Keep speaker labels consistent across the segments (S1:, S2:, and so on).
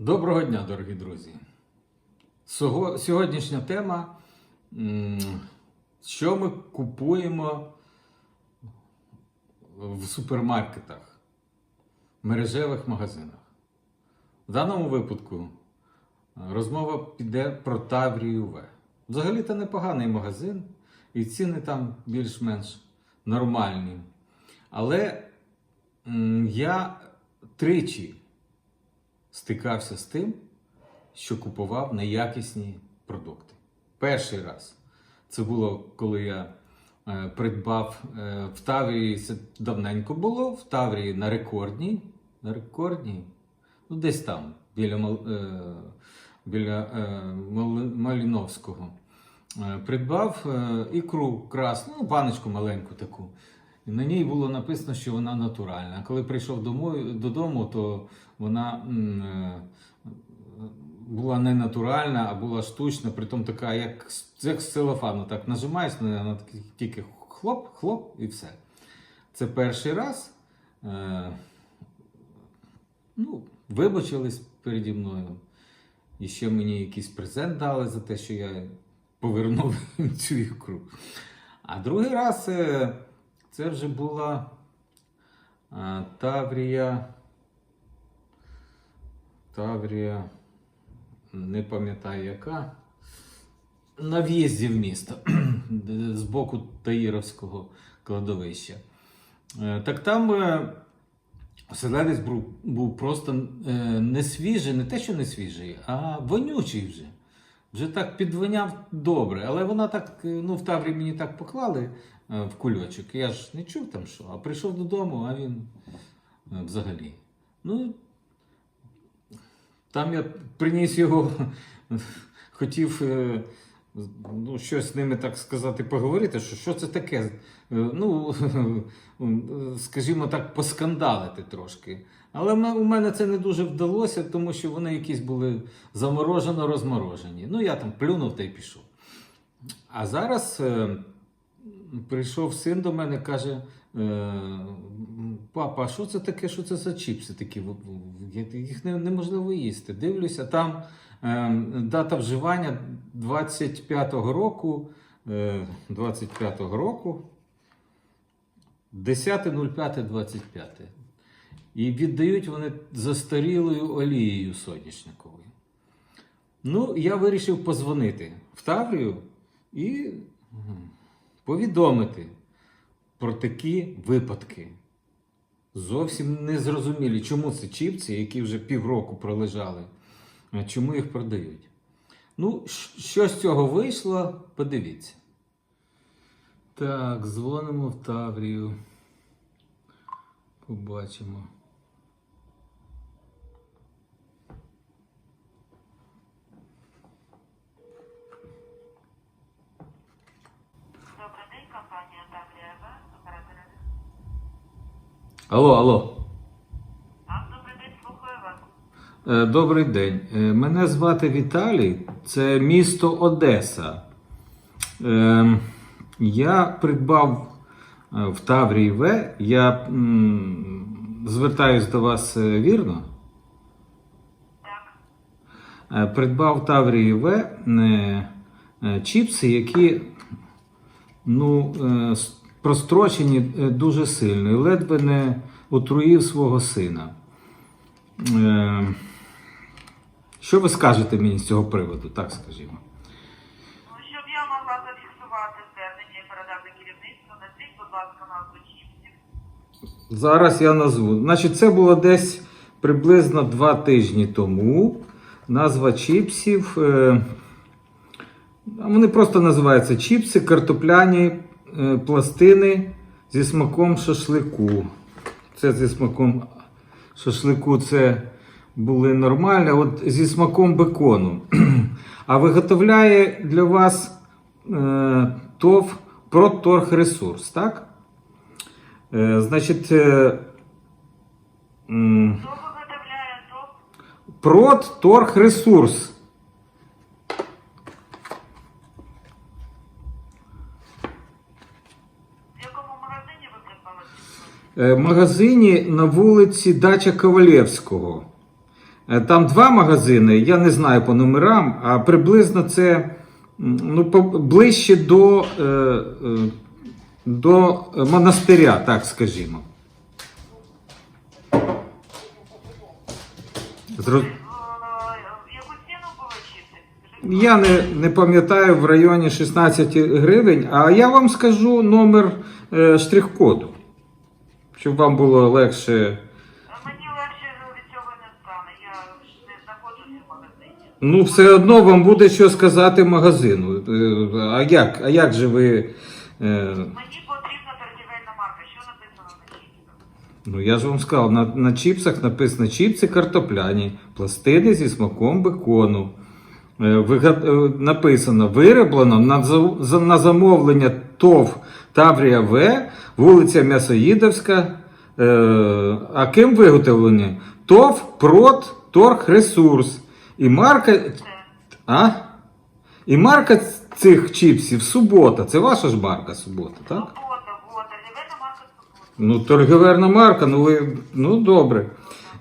S1: Доброго дня, дорогі друзі. Сьогоднішня тема, що ми купуємо в супермаркетах, мережевих магазинах. В даному випадку е, розмова піде про Таврію В. Взагалі це непоганий магазин, і ціни там більш-менш нормальні. Але я тричі стикався з тим, що купував неякісні продукти. Перший раз це було, коли я е, придбав е, в Таврії, це давненько було, в Таврії на рекордній, на рекордній, ну десь там, біля, е, біля Маліновського. Придбав ікру красну, ну, баночку маленьку таку. На ній було написано, що вона натуральна. Коли прийшов додому, то вона е, була не натуральна, а була штучна, притом така, як, як з целофану. Так нажимаєш вона тільки хлоп, хлоп і все. Це перший раз. Е, ну, вибачились переді мною. І ще мені якийсь презент дали за те, що я повернув цю ікру. А другий раз е, це вже була е, Таврія. Таврія, не пам'ятаю яка. На в'їзді в місто з боку Таїровського кладовища. Е, Так там е, оселедець був, був просто е, не свіжий, не те, що не свіжий, а вонючий вже. Вже так підвиняв добре, але вона так, е, ну в Таврі мені так поклали е, в кульочок. Я ж не чув там що, а прийшов додому, а він е, взагалі. Ну, там я приніс його, хотів ну, щось з ними так сказати, поговорити, що що це таке. Е, Ну, скажімо так, поскандалити трошки. Але у мене це не дуже вдалося, тому що вони якісь були заморожено розморожені. Ну, я там плюнув та й пішов. А зараз е, прийшов син до мене каже: папа, а що це таке? Що це за чіпси такі? Їх неможливо їсти. Дивлюся, там е, дата вживання 25-го року. е, 25-го року. 10.05.25. І віддають вони застарілою олією соняшниковою. Ну, я вирішив позвонити в Таврію і повідомити про такі випадки. Зовсім незрозумілі, чому це чіпці, які вже півроку пролежали, а чому їх продають. Ну, що з цього вийшло, подивіться. Так, дзвонимо в Таврію. Побачимо.
S2: Добрий день, компанія Таврія оператори.
S1: Алло, алло.
S2: Добрий день, слухаю вас.
S1: Е, Добрий день. Е, Мене звати Віталій, це місто Одеса. Е, Я придбав в Таврії В. Я звертаюсь до вас вірно.
S2: Так,
S1: Придбав Таврії В чіпси, які ну, прострочені е, дуже сильно. І ледве не отруїв свого сина. Е, Що ви скажете мені з цього приводу, так скажімо?
S2: ну, щоб я могла зафіксувати звернення і передати керівництву, назвіть, будь ласка, назву чіпсів.
S1: Зараз я назву. Значить, це було десь приблизно два тижні тому. Назва чіпсів. Е, вони просто називаються чіпси, картопляні пластини зі смаком шашлику. Це зі смаком шашлику це були нормальні, от зі смаком бекону. А виготовляє для вас е, ТОВ Проторгресурс, так? Е, значить, е, м,
S2: Хто виготовляє топ?
S1: Продторгресурс.
S2: В якому магазині ви придбали чіпси?
S1: Е, магазині на вулиці Дача Ковалєвського. Е, Там два магазини, я не знаю по номерам, а приблизно це ну, ближче до, е, е, до монастиря, так скажімо.
S2: Е,
S1: Я не, не пам'ятаю в районі 16 гривень, а я вам скажу номер е, штрих-коду, щоб вам було легше.
S2: Мені легше від цього не стане. Я не знаходжуся в магазині.
S1: Ну, все одно вам буде що сказати магазину. Е, А як? А як же ви. е,
S2: Мені потрібна торгівельна марка. Що написано на чіпсах?
S1: Ну, я ж вам сказав, на, на чіпсах написано чіпси картопляні, пластини зі смаком бекону. Е, вига- е, Написано вироблено на, за- за- на замовлення ТОВ Таврія В, вулиця М'ясоїдовська. Е, А ким виготовлені? ТОВ Прот Торг Ресурс. І марка. А? І марка цих чіпсів субота. Це ваша ж марка субота, так?
S2: субота, вот, торгівельна марка субота.
S1: Ну, торгівельна марка, ну ви ну добре.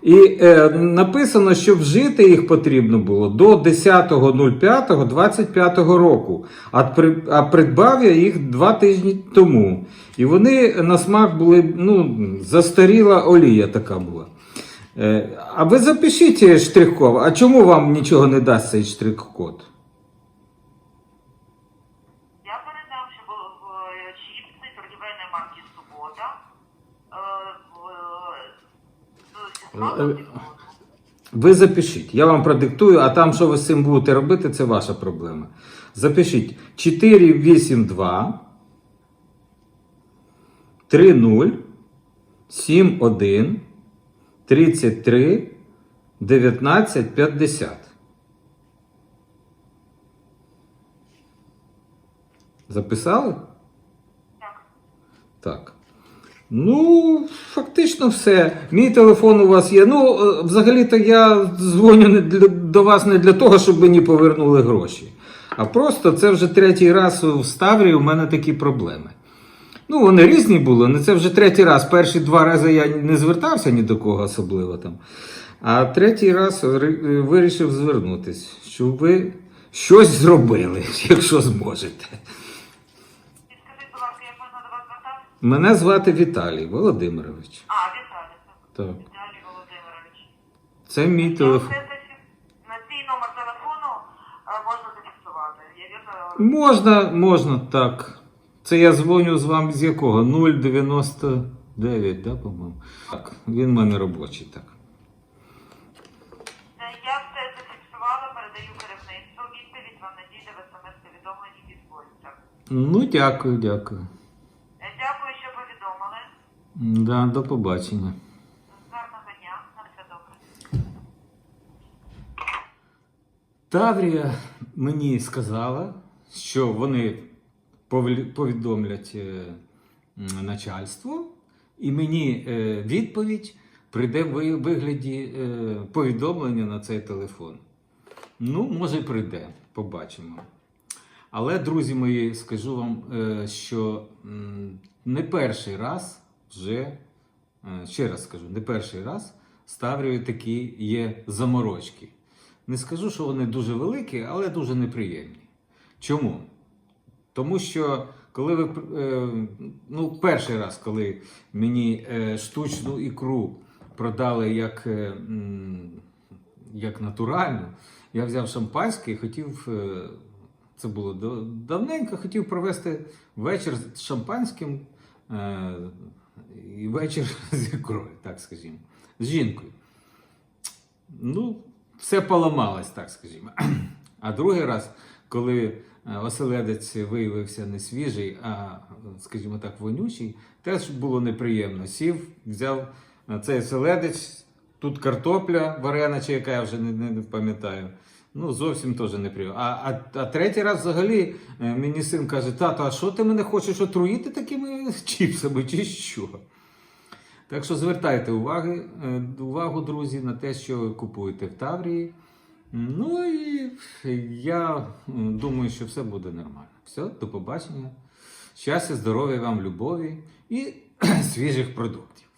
S1: І е, написано, що вжити їх потрібно було до 10.05.25 року, а, при, а придбав я їх два тижні тому. І вони на смак були, ну, застаріла олія така була. Е, а ви запишіть е, штрих-код. А чому вам нічого не дасть цей штрих-код?
S2: Я передам, що було е, чіпси торгівельної марки субота. Е, в- е, зі смаком
S1: Е,
S2: бекону.
S1: Ви запишіть, я вам продиктую, а там, що ви з цим будете робити, це ваша проблема. Запишіть 482 30 71 33 19 50. Записали?
S2: Так.
S1: Так. Ну, фактично все. Мій телефон у вас є. Ну, е, взагалі-то я дзвоню не для, до вас не для того, щоб мені повернули гроші. А просто це вже третій раз в Ставрі у мене такі проблеми. Ну, вони різні були, але це вже третій раз. Перші два рази я не звертався ні до кого особливо там. А третій раз вирішив звернутися, щоб ви щось зробили, якщо зможете.
S2: І скажіть, будь ласка, як можна до вас звертатися?
S1: Мене звати Віталій Володимирович.
S2: А, Віталій.
S1: Так.
S2: Віталій Володимирович.
S1: Це мій телефон.
S2: На цей номер телефону е, можна зафіксувати. Я вірно.
S1: Можна, можна, так. Це я дзвоню з вами з якого? 099, да, по-моєму? Так, він в мене робочий, так.
S2: Е, Я все зафіксувала, передаю керівництву. Відповідь вам надійде в смс-повідомленні від так.
S1: Ну, дякую, дякую.
S2: Е, Дякую, що повідомили.
S1: Да, до побачення.
S2: Гарного дня. На все добре.
S1: Таврія мені сказала, що вони повідомлять е, начальство, і мені е, відповідь прийде в вигляді е, повідомлення на цей телефон. Ну, може, прийде, побачимо. Але, друзі мої, скажу вам, що не перший раз вже, е, ще раз скажу, не перший раз з Таврією такі є заморочки. Не скажу, що вони дуже великі, але дуже неприємні. Чому? Тому що коли ви е, ну, перший раз, коли мені е, штучну ікру продали як, як натуральну, я взяв шампанське і хотів. Це було давненько, хотів провести вечір з шампанським і вечір з ікрою, так скажімо, з жінкою. Ну, все поламалось, так скажімо. А другий раз, коли е, оселедець виявився не свіжий, а, скажімо так, вонючий, теж було неприємно. Сів, взяв е, цей оселедець, тут картопля варена, чи яка я вже не, не, не пам'ятаю. Ну, зовсім теж неприємно. А, а, а третій раз взагалі е, мені син каже: тато, а що ти мене хочеш отруїти такими чіпсами, чи що? Так що звертайте уваги, е, увагу, друзі, на те, що ви купуєте в Таврії. Ну і я думаю, що все буде нормально. Все, до побачення. Щастя, здоров'я вам, любові і свіжих продуктів.